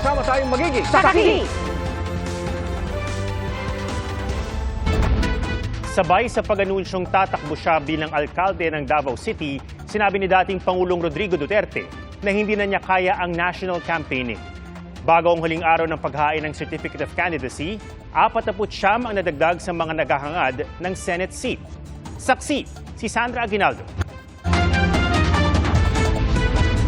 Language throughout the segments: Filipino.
Sama-sama tayong magiging Sakaki! Sabay sa pag-anunsyong tatakbo siya bilang alkalde ng Davao City, sinabi ni dating Pangulong Rodrigo Duterte na hindi na niya kaya ang national campaigning. Bago ang huling araw ng paghain ng Certificate of Candidacy, 49 ang nadagdag sa mga naghahangad ng Senate seat. Saksi, si Sandra Aguinaldo.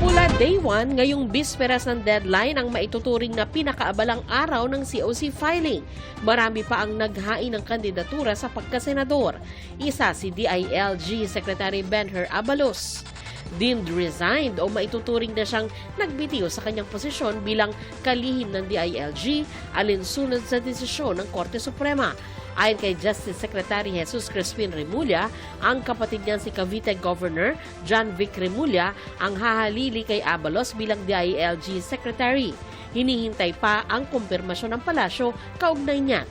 Mula day 1, ngayong bisperas ng deadline ang maituturing na pinakaabalang araw ng COC filing. Marami pa ang naghain ng kandidatura sa pagkasenador. Isa si DILG Secretary Benher Abalos. Deemed resigned o maituturing na siyang nagbitiw sa kanyang posisyon bilang kalihim ng DILG alinsunod sa desisyon ng Korte Suprema. Ayon kay Justice Secretary Jesus Crispin Remulla, ang kapatid niyan si Cavite Governor John Vic Remulla ang hahalili kay Abalos bilang DILG Secretary. Hinihintay pa ang kumpirmasyon ng palasyo kaugnay niya.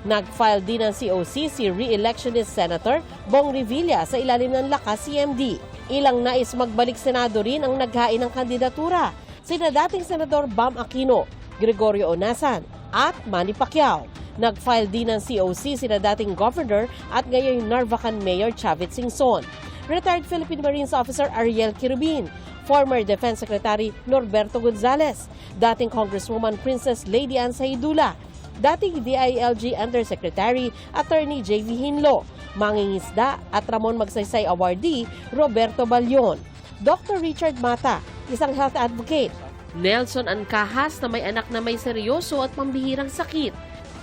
Nag-file din ng COC si re-electionist Senator Bong Revilla sa ilalim ng lakas CMD. Ilang nais magbalik Senado rin ang naghain ng kandidatura. Sina dating Senador Bam Aquino, Gregorio Onasan at Manny Pacquiao. Nag-file din ng COC sina dating Governor at ngayon Narvacan Mayor Chavit Singson. Retired Philippine Marines Officer Ariel Kirubin, former Defense Secretary Norberto Gonzales, dating Congresswoman Princess Lady Ann Saidula, dating DILG Undersecretary Attorney J.V. Hinlo, mangingisda at Ramon Magsaysay Awardee Roberto Balyon, Dr. Richard Mata, isang health advocate, Nelson Ancahas na may anak na may seryoso at pambihirang sakit,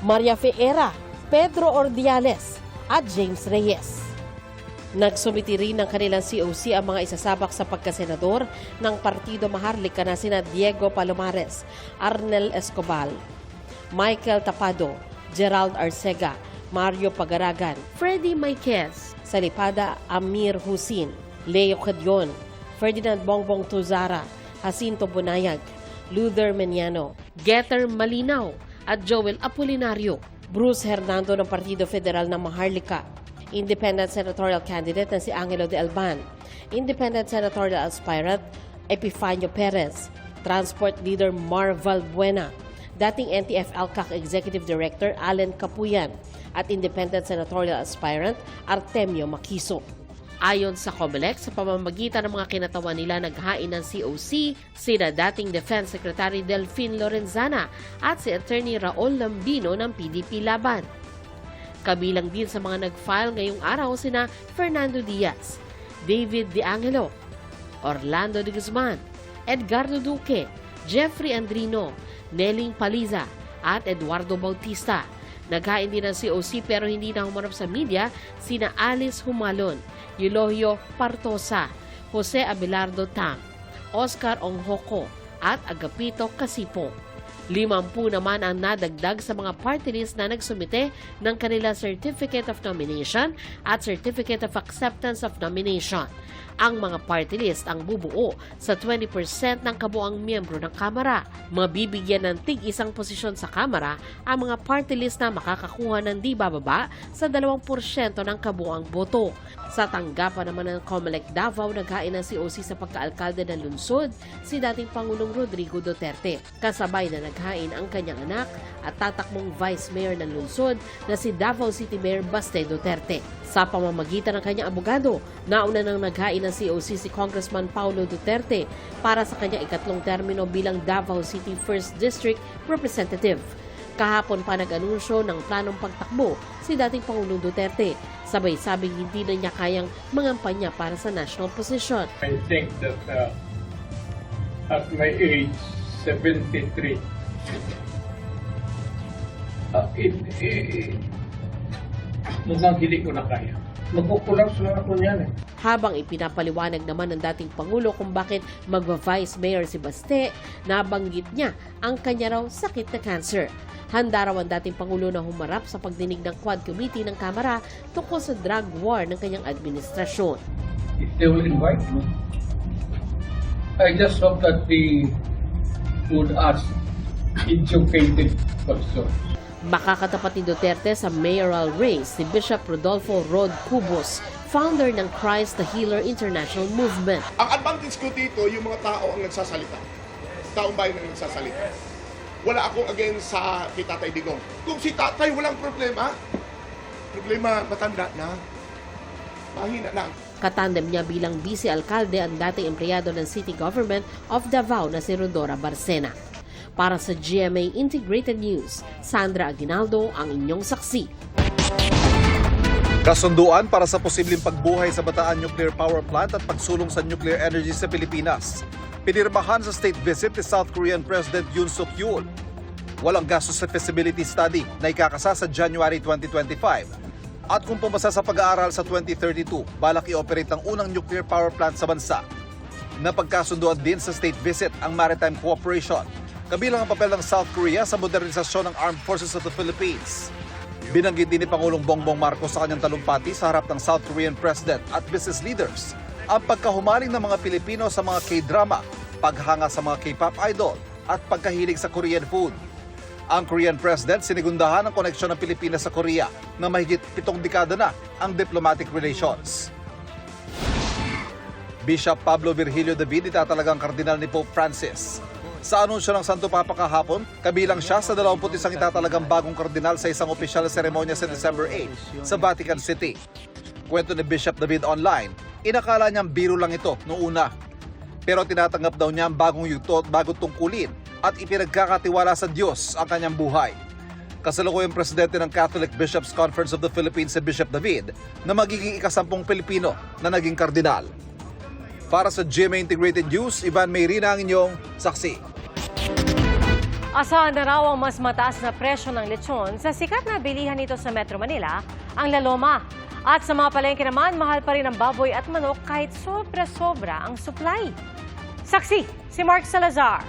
Maria Feera, Pedro Ordiales at James Reyes. Nagsumiti rin ng kanilang COC ang mga isasabak sa pagkasenador ng Partido Maharlika na sina Diego Palomares, Arnel Escobar, Michael Tapado, Gerald Arcega, Mario Pagaragan, Freddy Maiquez, Salipada Amir Husin, Leo Cadyon, Ferdinand Bongbong Tuzara, Jacinto Bunayag, Luther Meniano, Getter Malinaw at Joel Apolinario, Bruce Hernando ng Partido Federal ng Maharlika, Independent Senatorial Candidate na si Angelo de Alban, Independent Senatorial Aspirant Epifanio Perez, Transport Leader Marval Buena, dating NTF Alcac Executive Director Allen Capuyan at Independent Senatorial Aspirant Artemio Makiso. Ayon sa COMELEC, sa pamamagitan ng mga kinatawan nila naghain ng COC, sina dating Defense Secretary Delphine Lorenzana at si Attorney Raul Lambino ng PDP Laban. Kabilang din sa mga nag-file ngayong araw sina Fernando Diaz, David De Angelo, Orlando de Guzman, Edgardo Duque, Jeffrey Andrino, Neling Paliza at Eduardo Bautista. Naghain din ng COC pero hindi na humarap sa media sina Alice Humalon, Eulogio Partosa, Jose Abelardo Tang, Oscar Onghoko at Agapito Kasipo. Limampu naman ang nadagdag sa mga party list na nagsumite ng kanila Certificate of Nomination at Certificate of Acceptance of Nomination. Ang mga party list ang bubuo sa 20% ng kabuang miyembro ng Kamara. Mabibigyan ng tig isang posisyon sa Kamara ang mga party list na makakakuha ng di bababa sa 2% ng kabuang boto. Sa tanggapan naman ng Comelec Davao, naghain ng COC sa pagkaalkalde ng lungsod si dating Pangulong Rodrigo Duterte. Kasabay na naghain ang kanyang anak at tatakmong Vice Mayor ng lungsod na si Davao City Mayor Baste Duterte. Sa pamamagitan ng kanyang abogado, nauna nang naghain ng COC si Congressman Paulo Duterte para sa kanyang ikatlong termino bilang Davao City 1st District Representative. Kahapon pa nag-anunsyo ng planong pagtakbo si dating Pangulong Duterte. Sabay sabing hindi na niya kayang mangampanya para sa national position. I think that uh, at my age, 73, it, it, mukhang hindi ko na kaya. Magkukulaps na ako niyan eh. Habang ipinapaliwanag naman ng dating Pangulo kung bakit magva-vice mayor si Baste, nabanggit niya ang kanya raw sakit na cancer. Handa raw ang dating Pangulo na humarap sa pagdinig ng Quad Committee ng Kamara tungkol sa drug war ng kanyang administrasyon. If they will invite me, I just hope that we would ask educated questions. Makakatapat ni Duterte sa mayoral race si Bishop Rodolfo Rod Cubos, founder ng Christ the Healer International Movement. Ang advantage ko dito, yung mga tao ang nagsasalita. Taong bayan ang nagsasalita. wala akong against sa kay Tatay Digong. Kung si Tatay walang problema, problema matanda na, mahina lang. Katandem niya bilang vice-alkalde ang dating empleyado ng City Government of Davao na si Rodora Barcena. Para sa GMA Integrated News, Sandra Aguinaldo ang inyong saksi. Kasunduan para sa posibleng pagbuhay sa Bataan Nuclear Power Plant at pagsulong sa nuclear energy sa Pilipinas. Pinirmahan sa state visit ni South Korean President Yoon Suk Yeol. Walang gastos sa feasibility study na ikakasa sa January 2025. At kung pumasa sa pag-aaral sa 2032, balak i-operate ang unang nuclear power plant sa bansa. Napagkasunduan din sa state visit ang maritime cooperation, kabilang ang papel ng South Korea sa modernisasyon ng Armed Forces of the Philippines. Binanggit din ni Pangulong Bongbong Marcos sa kanyang talumpati sa harap ng South Korean President at business leaders ang pagkahumaling ng mga Pilipino sa mga K-drama, paghanga sa mga K-pop idol at pagkahilig sa Korean food. Ang Korean President sinigundahan ang koneksyon ng Pilipinas sa Korea na mahigit pitong dekada na ang diplomatic relations. Bishop Pablo Virgilio David itatalagang kardinal ni Pope Francis. Sa anunsyo ng Santo Papa kahapon, kabilang siya sa 21 itatalagang bagong kardinal sa isang opisyal na seremonya sa December 8 sa Vatican City. Kwento ni Bishop David online, inakala niyang biro lang ito noong una. Pero tinatanggap daw niya ang bagong yugto at bagong tungkulin at ipinagkakatiwala sa Diyos ang kanyang buhay. Kasalukuyang presidente ng Catholic Bishops Conference of the Philippines si Bishop David na magiging ikasampung Pilipino na naging kardinal. Para sa GMA Integrated News, Ivan Mayrina ang inyong saksi. Asahan na raw ang mas mataas na presyo ng lechon sa sikat na bilihan nito sa Metro Manila, ang Laloma. At sa mga palengke naman, mahal pa rin ang baboy at manok kahit sobra-sobra ang supply. Saksi, si Mark Salazar.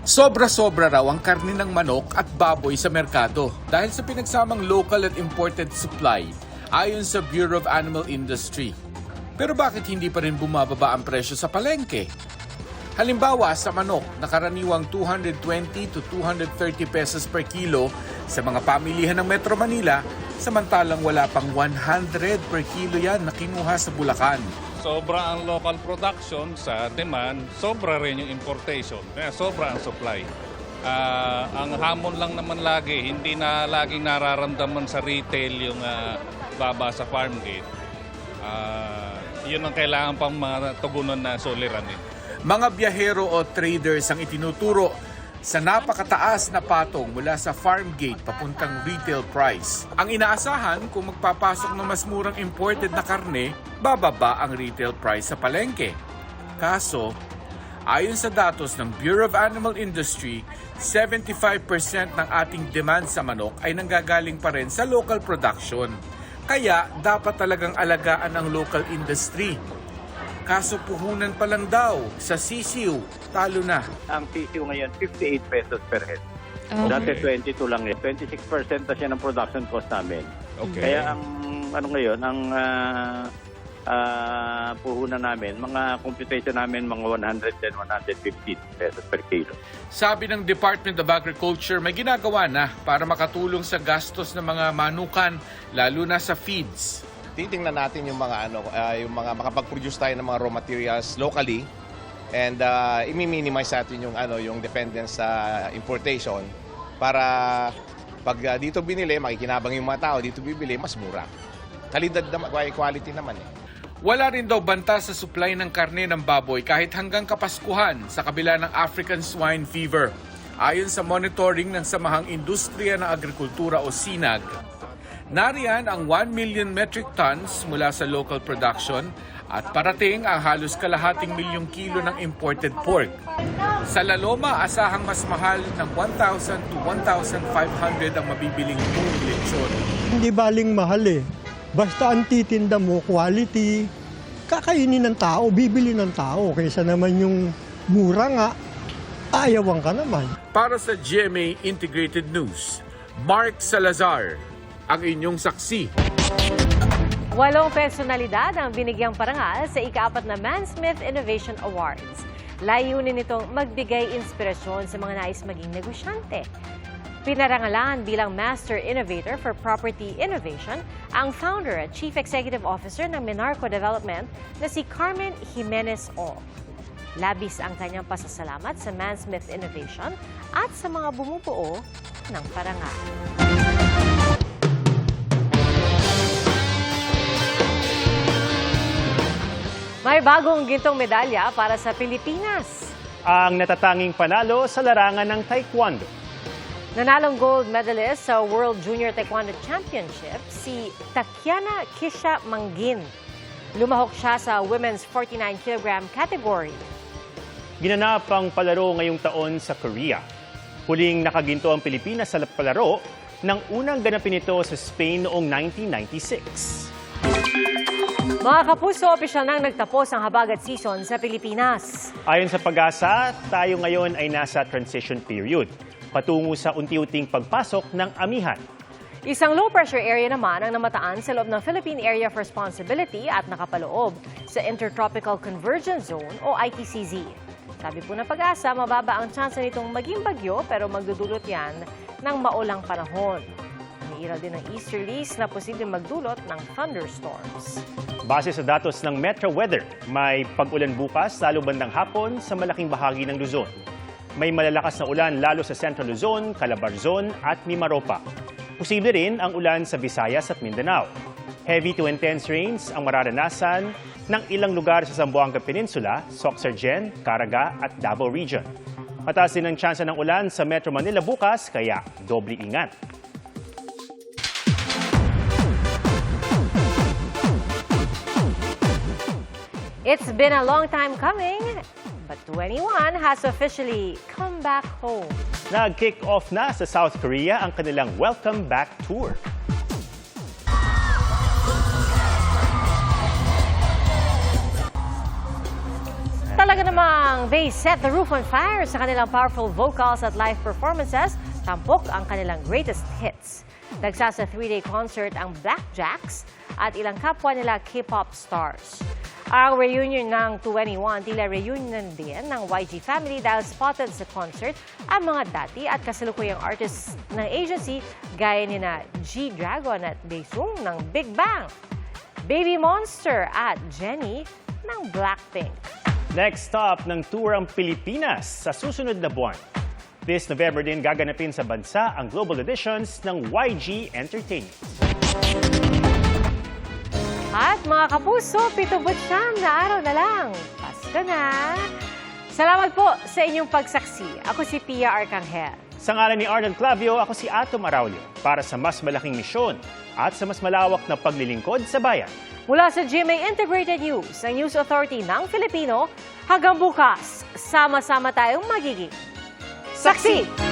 Sobra-sobra raw ang karni ng manok at baboy sa merkado dahil sa pinagsamang local at imported supply ayon sa Bureau of Animal Industry. Pero bakit hindi pa rin bumababa ang presyo sa palengke? Halimbawa, sa manok, nakaraniwang 220 to 230 pesos per kilo sa mga pamilihan ng Metro Manila, samantalang wala pang 100 per kilo yan na kinuha sa Bulacan. sobra ang local production sa demand, sobra rin yung importation, kaya sobra ang supply. Ah, ang hamon lang naman lagi, hindi na laging nararamdaman sa retail yung ah, baba sa farm gate. Ah, yun ang kailangan pang mga tugunan na suliranin. Mga biyahero o traders ang itinuturo sa napakataas na patong mula sa farm gate papuntang retail price. Ang inaasahan kung magpapasok ng mas murang imported na karne, bababa ang retail price sa palengke. Kaso, ayon sa datos ng Bureau of Animal Industry, 75% ng ating demand sa manok ay nanggagaling pa rin sa local production. Kaya dapat talagang alagaan ang local industry. Kaso puhunan pa lang daw sa sisiw, talo na. ang PCU ngayon 58 pesos per head. Dati 22 lang eh. 26% na siya ng production cost namin. Okay. Kaya ang ano ngayon, ang ah, ah, puhunan namin, mga computation namin mga 110, 115 pesos per kilo. Sabi ng Department of Agriculture, may ginagawa na para makatulong sa gastos ng mga manukan, lalo na sa feeds. Titingnan natin yung mga ano ah, yung mga makapag-produce tayo ng mga raw materials locally and uh, i-minimize natin yung ano yung dependence sa importation para pag ah, dito binili makikinabang yung mga tao dito bibili mas mura. Kalidad naman, quality naman eh. Wala rin daw banta sa supply ng karne ng baboy kahit hanggang Kapaskuhan sa kabila ng African Swine Fever. Ayon sa monitoring ng Samahang Industriya ng Agrikultura o SINAG, nariyan ang 1 million metric tons mula sa local production at parating ang halos kalahating milyong kilo ng imported pork. Sa Laloma, asahang mas mahal ng 1,000 to 1,500 ang mabibiling buong lechon. Hindi baling mahal eh. Basta ang titinda mo, quality, kakainin ng tao, bibili ng tao. Kaysa naman yung mura nga, ayawan ka naman. Para sa GMA Integrated News, Mark Salazar, ang inyong saksi. Walong personalidad ang binigyang parangal sa ikaapat na Man Smith Innovation Awards. Layunin nitong magbigay inspirasyon sa mga nais maging negosyante. Pinarangalan bilang Master Innovator for Property Innovation ang founder at Chief Executive Officer ng Menarco Development na si Carmen Jimenez O. Labis ang kanyang pasasalamat sa Mansmith Innovation at sa mga bumubuo ng parangal. May bagong gintong medalya para sa Pilipinas. Ang natatanging panalo sa larangan ng taekwondo. Nanalong gold medalist sa World Junior Taekwondo Championship si Takiana Kisha Mangin. Lumahok siya sa women's 49 kg category. Ginanap ang palaro ngayong taon sa Korea. Huling nakaginto ang Pilipinas sa palaro nang unang ganapin ito sa Spain noong 1996. Mga kapuso, opisyal nang nagtapos ang habagat season sa Pilipinas. Ayon sa pag-asa, tayo ngayon ay nasa transition period, patungo sa unti-unting pagpasok ng amihan. Isang low-pressure area naman ang namataan sa loob ng Philippine Area of Responsibility at nakapaloob sa Intertropical Convergence Zone o ITCZ. Sabi po ng pag-asa, mababa ang tsansa nitong maging bagyo pero magdudulot yan ng maulang panahon. Umiiral din ng easterlies na posibleng magdulot ng thunderstorms. Base sa datos ng Metro Weather, may pag-ulan bukas lalo bandang hapon sa malaking bahagi ng Luzon. May malalakas na ulan lalo sa Central Luzon, Calabarzon at Mimaropa. Posible rin ang ulan sa Visayas at Mindanao. Heavy to intense rains ang mararanasan ng ilang lugar sa Zamboanga Peninsula, Soxargen, Caraga at Davao Region. Mataas din ang tsansa ng ulan sa Metro Manila bukas, kaya doble ingat. It's been a long time coming, but 21 has officially come back home. Nag-kick off na sa South Korea ang kanilang Welcome Back Tour. Talaga namang they set the roof on fire sa kanilang powerful vocals at live performances, tampok ang kanilang greatest hits. Nagsasa three-day concert ang Blackjacks at ilang kapwa nila K-pop stars. Ang reunion ng 21, tila reunion din ng YG family dahil spotted sa concert ang mga dati at kasalukuyang artists ng agency gaya ni na G-Dragon at Daesung ng Big Bang, Baby Monster at Jennie ng Blackpink. Next stop ng tour ang Pilipinas sa susunod na buwan. This November din gaganapin sa bansa ang global editions ng YG Entertainment. At mga kapuso, pitubot siyam na araw na lang. Pasko na! Salamat po sa inyong pagsaksi. Ako si Pia Arcangel. Sa ngalan ni Arnold Clavio, ako si Atom Araulio para sa mas malaking misyon at sa mas malawak na paglilingkod sa bayan. Mula sa GMA Integrated News, ang News Authority ng Filipino, hanggang bukas, sama-sama tayong magiging saksi!